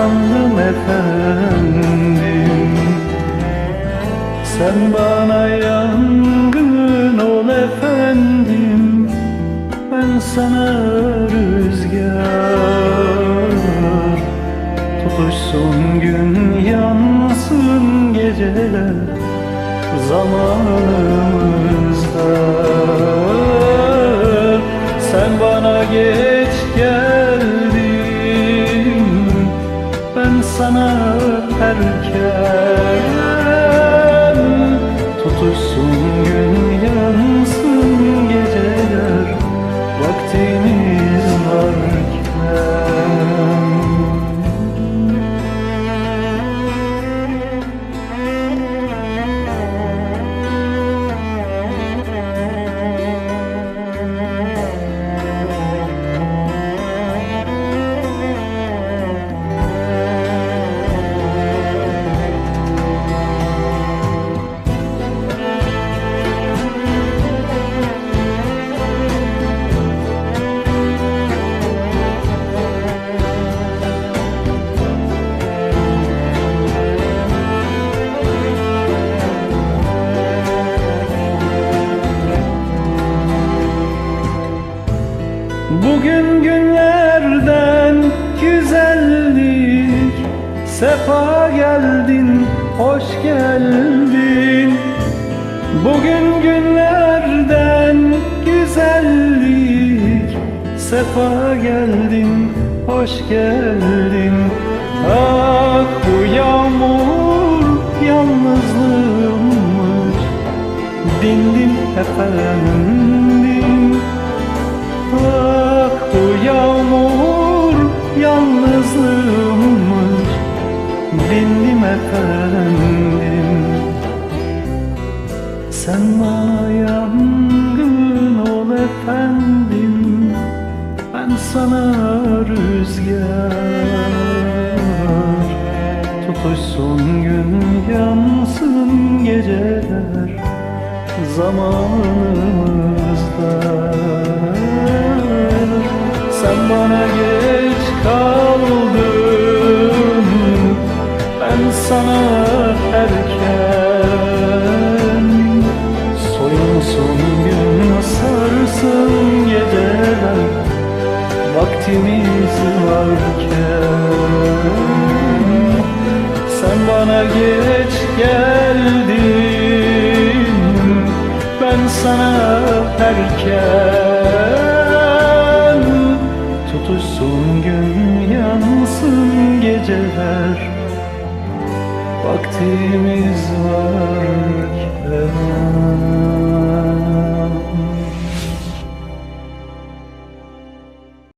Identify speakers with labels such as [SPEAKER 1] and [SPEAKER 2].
[SPEAKER 1] Yandım efendim. Sen bana yangın ol efendim. Ben sana rüzgar. Tutuşsun gün yansın geceler zamanımızda sana erken Bugün günlerden güzellik Sefa geldin, hoş geldin. Bugün günlerden güzellik Sefa geldin, hoş geldin. Ah bu yağmur yalnızlığımmış. Dindim efendim. Ah yağmur yalnızlığımmış. Dindim efendim. Sen bana yangın ol efendim. Ben sana rüzgar. Tutuşsun gün yansın geceler. Zamanımızda bana geç kaldın Ben sana erken. Soyunsun gün sarsın geceler Vaktimiz varken. Sen bana geç geldin. Ben sana erken Vaktimiz varken